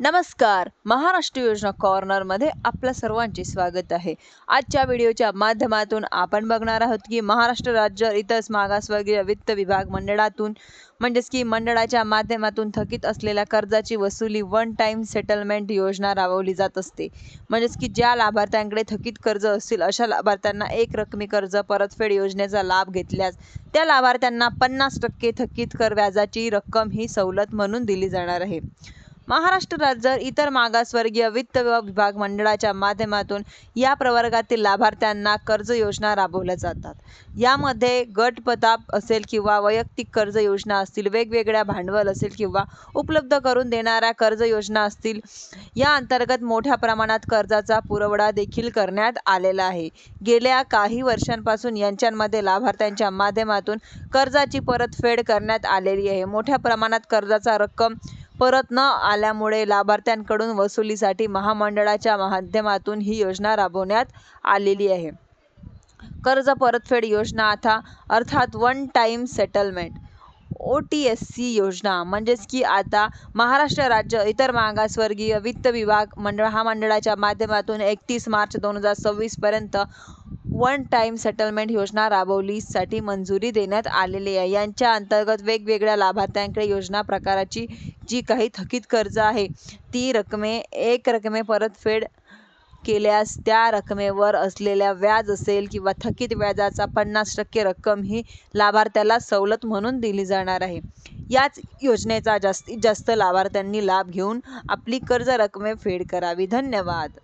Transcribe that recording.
नमस्कार. महाराष्ट्र योजना कॉर्नरमध्ये आपल्या सर्वांचे स्वागत आहे. आजच्या व्हिडिओच्या माध्यमातून आपण बघणार आहोत की महाराष्ट्र राज्य इतर मागासवर्गीय वित्त विभाग मंडळातून म्हणजेच की मंडळाच्या माध्यमातून थकीत असलेल्या कर्जाची वसुली वन टाईम सेटलमेंट योजना राबवली जात असते. म्हणजेच की ज्या लाभार्थ्यांकडे थकीत कर्ज असतील अशा लाभार्थ्यांना एक रकमी कर्ज परतफेड योजनेचा लाभ घेतल्यास त्या लाभार्थ्यांना पन्नास टक्के थकीत कर व्याजाची रक्कम ही सवलत म्हणून दिली जाणार आहे. महाराष्ट्र राज्य इतर मागासवर्गीय वित्त विभाग मंडळाच्या माध्यमातून या प्रवर्गातील लाभार्थ्यांना कर्ज योजना राबवल्या जातात. यामध्ये गटपताप असेल किंवा वैयक्तिक कर्ज योजना असतील वेगवेगळ्या भांडवल असेल किंवा उपलब्ध करून देणाऱ्या कर्ज योजना असतील या अंतर्गत मोठ्या प्रमाणात कर्जाचा पुरवठा देखील करण्यात आलेला आहे. गेल्या काही वर्षांपासून यांच्यामध्ये लाभार्थ्यांच्या माध्यमातून कर्जाची परतफेड करण्यात आलेली आहे. मोठ्या प्रमाणात कर्जाचा रक्कम परत न आल्यामुळे लाभार्थ्यांकडून वसुलीसाठी महामंडळाच्या माध्यमातून ही योजना राबवण्यात आलेली आहे. कर्ज परतफेड योजना आता अर्थात one time settlement O T S C योजना म्हणजेच की आता महाराष्ट्र राज्य इतर मागासवर्गीय वित्त विभाग मंडळ हा मंडळाच्या माध्यमातून एकतीस मार्च दोन हजार सव्वीसपर्यंत वन टाईम सेटलमेंट योजना राबवलीसाठी मंजुरी देण्यात आलेली आहे. यांच्या अंतर्गत वेगवेगळ्या लाभार्थ्यांकडे योजना प्रकाराची जी काही थकीत कर्ज आहे ती रकमे एक रकमे परतफेड केल्यास त्या रकमेवर असलेल्या व्याज असेल किंवा थकीत व्याजाचा पन्नास टक्के रक्कम ही लाभार्थ्याला सवलत म्हणून दिली जाणार आहे. याच योजनेचा जास्तीत जास्त लाभार्थ्यांनी लाभ घेऊन आपली कर्ज रकमे फेड करावी. धन्यवाद.